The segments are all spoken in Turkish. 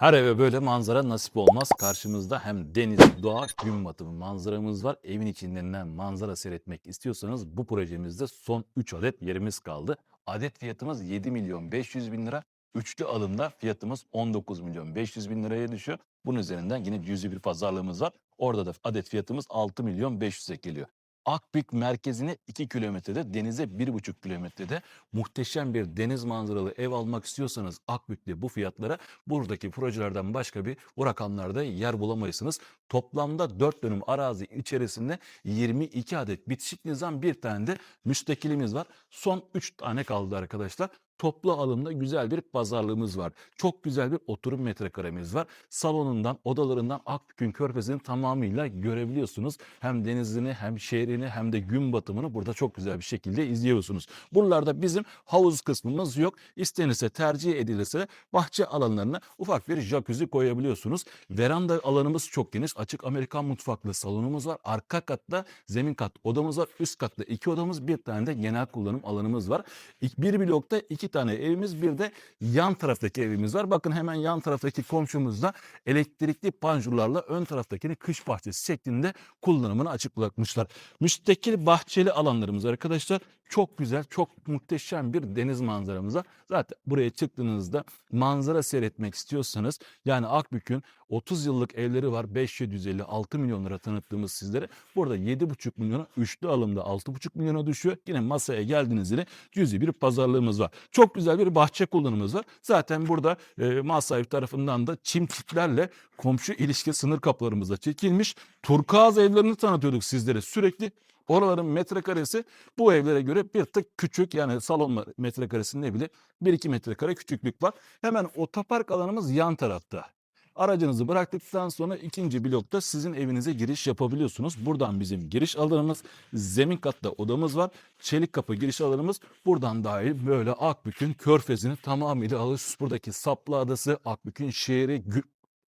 Her eve böyle manzara nasip olmaz. Karşımızda hem deniz, doğa, gün batımı manzaramız var. Evin içinden manzara seyretmek istiyorsanız bu projemizde son 3 adet yerimiz kaldı. Adet fiyatımız 7 milyon 500 bin lira. Üçlü alımda fiyatımız 19 milyon 500 bin liraya düşüyor. Bunun üzerinden yine cüzi bir pazarlığımız var. Orada da adet fiyatımız 6 milyon 500'e geliyor. Akbük merkezine 2 kilometrede, denize 1,5 kilometrede muhteşem bir deniz manzaralı ev almak istiyorsanız Akbük'te bu fiyatlara buradaki projelerden başka bir bu rakamlarda yer bulamayısınız. Toplamda 4 dönüm arazi içerisinde 22 adet bitişik nizam bir tane de müstakilimiz var. Son 3 tane kaldı arkadaşlar. Toplu alımda güzel bir pazarlığımız var. Çok güzel bir oturum metrekaremiz var. Salonundan, odalarından Akbük'ün körfezini tamamıyla görebiliyorsunuz. Hem denizini hem şehrini hem de gün batımını burada çok güzel bir şekilde izliyorsunuz. Buralarda bizim havuz kısmımız yok. İstenirse tercih edilirse bahçe alanlarına ufak bir jacuzzi koyabiliyorsunuz. Veranda alanımız çok geniş. Açık Amerikan mutfaklı salonumuz var. Arka katta zemin kat odamız var. Üst katta iki odamız bir tane de genel kullanım alanımız var. Bir blokta iki tane evimiz bir de yan taraftaki evimiz var. Bakın hemen yan taraftaki komşumuzda elektrikli panjurlarla ön taraftakini kış bahçesi şeklinde kullanımını açık bırakmışlar. Müstakil bahçeli alanlarımız arkadaşlar çok güzel, çok muhteşem bir deniz manzaramız var. Zaten buraya çıktığınızda manzara seyretmek istiyorsanız yani Akbük'ün 30 yıllık evleri var. 550-6 milyon lira tanıttığımız sizlere. Burada 7,5 milyona üçlü alımda 6,5 milyona düşüyor. Yine masaya geldiğinizde cüzi bir pazarlığımız var. Çok güzel bir bahçe kullanımımız var. Zaten burada e, mal sahibi tarafından da çim çitlerle komşu ilişki sınır kapılarımızda çekilmiş. Turkuaz evlerini tanıtıyorduk sizlere sürekli. Oraların metrekaresi bu evlere göre bir tık küçük yani salon metrekaresinde bile 1-2 metrekare küçüklük var. Hemen otopark alanımız yan tarafta. Aracınızı bıraktıktan sonra ikinci blokta sizin evinize giriş yapabiliyorsunuz. Buradan bizim giriş alanımız, zemin katta odamız var. Çelik kapı giriş alanımız buradan dahil böyle Akbük'ün körfezini tamamıyla alır. Buradaki Saplı Adası, Akbük'ün şehri,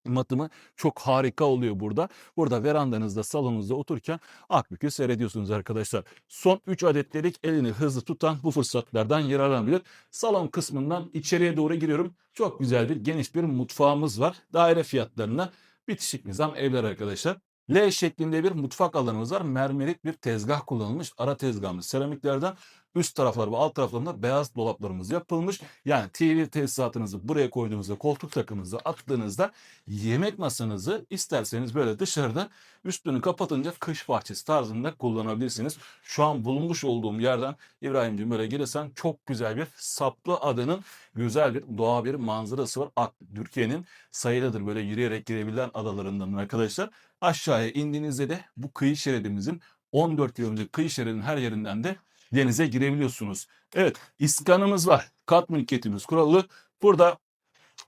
matımı çok harika oluyor burada. Burada verandanızda, salonunuzda otururken Akbük'ü seyrediyorsunuz arkadaşlar. Son 3 adetlerik elini hızlı tutan bu fırsatlardan yararlanabilir. Salon kısmından içeriye doğru giriyorum. Çok güzel bir geniş bir mutfağımız var. Daire fiyatlarına bitişik nizam evler arkadaşlar. L şeklinde bir mutfak alanımız var. Mermerik bir tezgah kullanılmış. Ara tezgahımız seramiklerden. Üst taraflar ve alt taraflarında beyaz dolaplarımız yapılmış. Yani TV tesisatınızı buraya koyduğunuzda, koltuk takımınızı attığınızda yemek masanızı isterseniz böyle dışarıda üstünü kapatınca kış bahçesi tarzında kullanabilirsiniz. Şu an bulunmuş olduğum yerden İbrahim'ciğim böyle gelirsen çok güzel bir Saplı Ada'nın güzel bir doğa bir manzarası var. Türkiye'nin sayılıdır böyle yürüyerek girebilen adalarından arkadaşlar. Aşağıya indiğinizde de bu kıyı şeridimizin 14 kilometre kıyı şeridinin her yerinden de denize girebiliyorsunuz. Evet iskanımız var. Kat mülkiyetimiz kurallı. Burada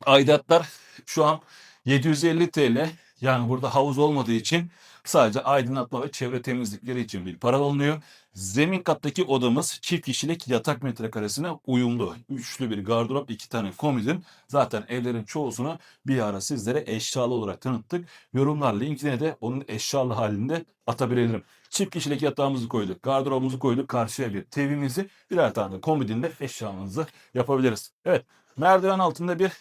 aidatlar şu an 750 TL. Yani burada havuz olmadığı için sadece aydınlatma ve çevre temizlikleri için bir para alınıyor. Zemin kattaki odamız çift kişilik yatak metrekaresine uyumlu. Üçlü bir gardırop, iki tane komodin. Zaten evlerin çoğusunu bir ara sizlere eşyalı olarak tanıttık. Yorumlar linkine de onun eşyalı halinde atabilirim. Çift kişilik yatağımızı koyduk, gardırobumuzu koyduk, karşıya bir TV'mizi, birer tane komodinle eşyamızı yapabiliriz. Evet, merdiven altında bir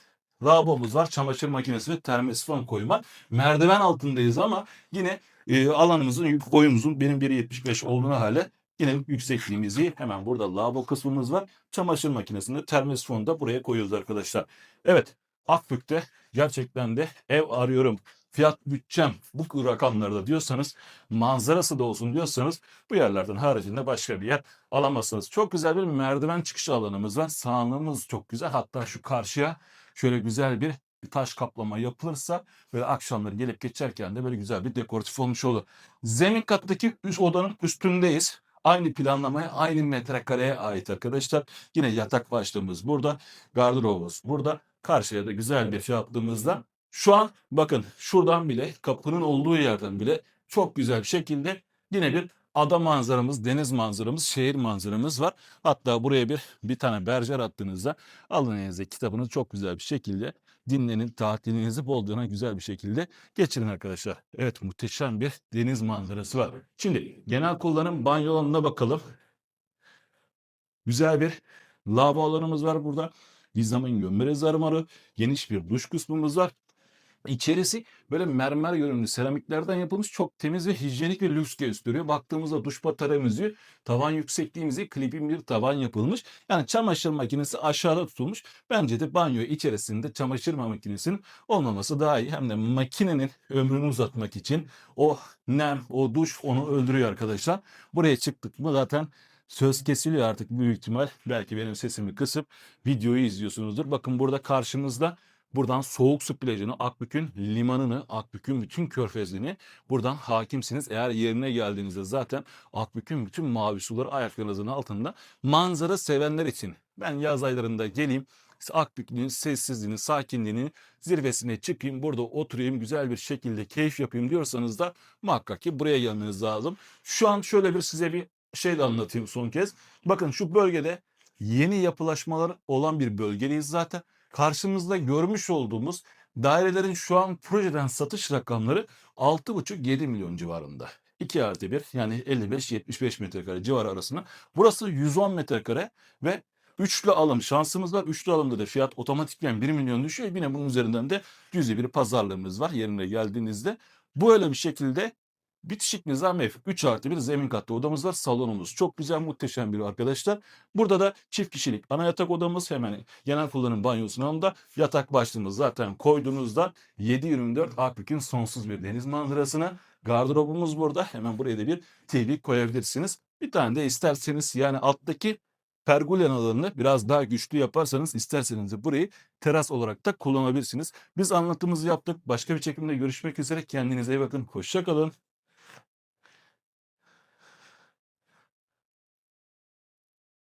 lavabomuz var, çamaşır makinesi ve termosifon koyma. Merdiven altındayız ama yine e, alanımızın, boyumuzun benim 1.75 olduğuna hale yine yüksekliğimizi hemen burada lavabo kısmımız var. Çamaşır makinesini, termosifonu da buraya koyuyoruz arkadaşlar. Evet, Akbük'te gerçekten de ev arıyorum. Fiyat bütçem bu rakamlarda diyorsanız manzarası da olsun diyorsanız bu yerlerden haricinde başka bir yer alamazsınız. Çok güzel bir merdiven çıkış alanımız var. Sağlığımız çok güzel. Hatta şu karşıya şöyle güzel bir taş kaplama yapılırsa böyle akşamları gelip geçerken de böyle güzel bir dekoratif olmuş olur. Zemin kattaki üst odanın üstündeyiz. Aynı planlamaya, aynı metrekareye ait arkadaşlar. Yine yatak başlığımız burada. Gardırobumuz burada. Karşıya da güzel bir şey yaptığımızda şu an bakın şuradan bile kapının olduğu yerden bile çok güzel bir şekilde yine bir ada manzaramız, deniz manzaramız, şehir manzaramız var. Hatta buraya bir bir tane berjer attığınızda alın elinize kitabınızı çok güzel bir şekilde dinlenin, tatilinizi bolcana güzel bir şekilde geçirin arkadaşlar. Evet muhteşem bir deniz manzarası var. Şimdi genel kullanım banyo alanına bakalım. Güzel bir lavabo alanımız var burada. Dizamın gömme rezervuarı, geniş bir duş kısmımız var. İçerisi böyle mermer görünümlü seramiklerden yapılmış çok temiz ve hijyenik ve lüks gösteriyor. Baktığımızda duş bataryamızı, tavan yüksekliğimizi klipin bir tavan yapılmış. Yani çamaşır makinesi aşağıda tutulmuş. Bence de banyo içerisinde çamaşır makinesinin olmaması daha iyi. Hem de makinenin ömrünü uzatmak için o nem, o duş onu öldürüyor arkadaşlar. Buraya çıktık mı zaten söz kesiliyor artık büyük ihtimal. Belki benim sesimi kısıp videoyu izliyorsunuzdur. Bakın burada karşımızda Buradan Soğuk Su plajını, Akbük'ün limanını, Akbük'ün bütün körfezini buradan hakimsiniz. Eğer yerine geldiğinizde zaten Akbük'ün bütün mavi suları ayaklarınızın altında. Manzara sevenler için ben yaz aylarında geleyim. Akbük'ün sessizliğini, sakinliğini zirvesine çıkayım, burada oturayım, güzel bir şekilde keyif yapayım diyorsanız da muhakkak ki buraya gelmeniz lazım. Şu an şöyle bir size bir şey de anlatayım son kez. Bakın şu bölgede yeni yapılaşmalar olan bir bölgedeyiz zaten karşımızda görmüş olduğumuz dairelerin şu an projeden satış rakamları 6,5-7 milyon civarında. 2 artı 1 yani 55-75 metrekare civarı arasında. Burası 110 metrekare ve üçlü alım şansımız var. Üçlü alımda da fiyat otomatikten 1 milyon düşüyor. Yine bunun üzerinden de cüzi bir pazarlığımız var yerine geldiğinizde. Bu öyle bir şekilde Bitişik nizam ev. 3 artı bir zemin katlı odamız var. Salonumuz. Çok güzel muhteşem bir arkadaşlar. Burada da çift kişilik ana yatak odamız hemen genel kullanım banyosunun yanında. Yatak başlığımız zaten koyduğunuzda 7-24 Akbük'ün sonsuz bir deniz manzarasına. Gardırobumuz burada. Hemen buraya da bir TV koyabilirsiniz. Bir tane de isterseniz yani alttaki pergola alanını biraz daha güçlü yaparsanız isterseniz de burayı teras olarak da kullanabilirsiniz. Biz anlatımımızı yaptık. Başka bir çekimde görüşmek üzere. Kendinize iyi bakın. Hoşçakalın.